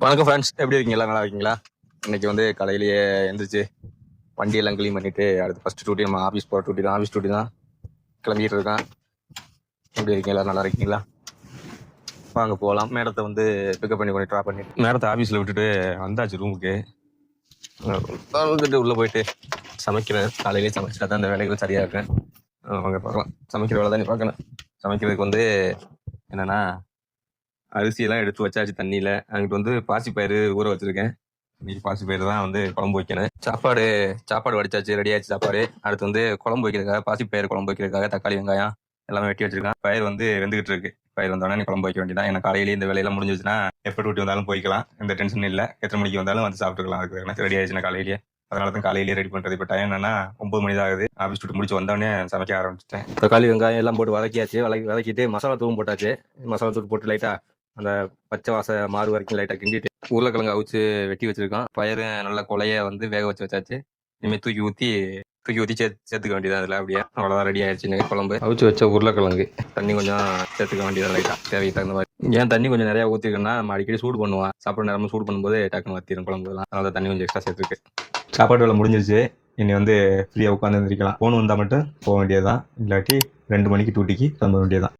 வணக்கம் ஃப்ரெண்ட்ஸ் எப்படி இருக்கீங்களா நல்லா இருக்கீங்களா? இன்னைக்கு வந்து காலையிலேயே எழுந்திரிச்சு வண்டியெல்லாம் க்ளீன் பண்ணிட்டு அடுத்து ஃபர்ஸ்ட் டூட்டி நம்ம ஆஃபீஸ் போகிற டூட்டி தான் ஆஃபீஸ் டூட்டி தான். கிளம்பிட்டு இருக்கேன். எப்படி இருக்கீங்களா நல்லா இருக்கீங்களா? வாங்க போகலாம். மேடத்தை வந்து பிக்கப் பண்ணி கொண்டு ட்ராப் பண்ணி மேடத்தை ஆஃபீஸில் விட்டுட்டு வந்தாச்சு ரூமுக்கு வந்துட்டு உள்ளே போயிட்டு சமைக்கிறேன். காலையிலேயே சமைச்சா தான் அந்த வேலைகள் சரியாக இருக்கேன் வாங்க பார்க்கலாம். சமைக்கிற வேலை தான் நீ பார்க்கணும். சமைக்கிறதுக்கு வந்து என்னென்னா அரிசியெல்லாம் எடுத்து வச்சாச்சு தண்ணியில. அங்கிட்டு வந்து பாசிப்பயிறு ஊற வச்சிருக்கேன். இன்னைக்கு பாசிப்பயிறு தான் வந்து குழம்பு வைக்கணும். சாப்பாடு சாப்பாடு வடிச்சாச்சு ரெடி ஆயிடுச்சு சாப்பாடு. அடுத்து வந்து குழம்பு வைக்கிறதுக்காக பாசிப்பயிறு குழம்பு வைக்கிறதுக்காக தக்காளி வெங்காயம் எல்லாமே வெட்டி வச்சிருக்கேன். பயிர் வந்து வெந்துகிட்டு இருக்கு. பயிர் வந்தோடனே குழம்பு வைக்க வேண்டியதான் எனக்கு காலையிலேயே இந்த வேலையெல்லாம் முடிஞ்சிச்சுன்னா எப்போ டூட்டி வந்தாலும் போய்க்கலாம். எந்த டென்ஷன் இல்லை. எத்தனை மணிக்கு வந்தாலும் வந்து சாப்பிட்டுக்கலாம். அதுக்கு எனக்கு ரெடி ஆயிடுச்சுன்னா காலையிலேயே. அதனால தான் காலையிலேயே ரெடி பண்ணுறது இப்போ டைம் என்னன்னா ஒன்பது மணி தான் ஆகுது. ஆஃபீஸ் விட்டு முடிச்சு வந்தோடனே சமைக்க ஆரம்பிச்சிட்டேன். தக்காளி வெங்காயம் எல்லாம் போட்டு வதக்கியாச்சு. வதக்கி வதக்கிட்டு மசாலா தூவும் போட்டாச்சு. மசாலா தூள் போட்டு லைட்டா அந்த பச்சை வாசை மாறு வரைக்கும் லைட்டாக கிண்டிட்டு உருளைக்கிழங்கு அவிச்சு வெட்டி வச்சிருக்கோம். பயிறு நல்ல கொலைய வந்து வேக வச்சு வச்சாச்சு. இனிமேல் தூக்கி ஊற்றி தூக்கி ஊற்றி சேர்த்து சேர்த்துக்க வேண்டியது அதில் அப்படியே. அவ்வளோதான் ரெடி ஆயிடுச்சு குழம்பு. அவிச்சு வச்ச உருளைக்கிழங்கு. தண்ணி கொஞ்சம் சேர்த்துக்க வேண்டியது லைட்டாக தேவைக்கு தகுந்த மாதிரி. ஏன் தண்ணி கொஞ்சம் நிறையா ஊற்றிருக்கேன்னா நம்ம அடிக்கடி சூடு பண்ணுவோம். சாப்பிட்ற நேரமும் சூடு பண்ணும்போது டக்குன்னு வத்திரும் குழம்புலாம் அதனால தண்ணி கொஞ்சம் எக்ஸ்ட்ரா சேர்த்துருக்கு. சாப்பாடு வேலை முடிஞ்சிருச்சு. இனி வந்து ஃப்ரீயாக உட்காந்து இருந்திருக்கலாம் ஃபோன் வந்தால் மட்டும் போக வேண்டியதுதான். இல்லாட்டி ரெண்டு மணிக்கு டூட்டிக்கு கிளம்ப வேண்டியதுதான்.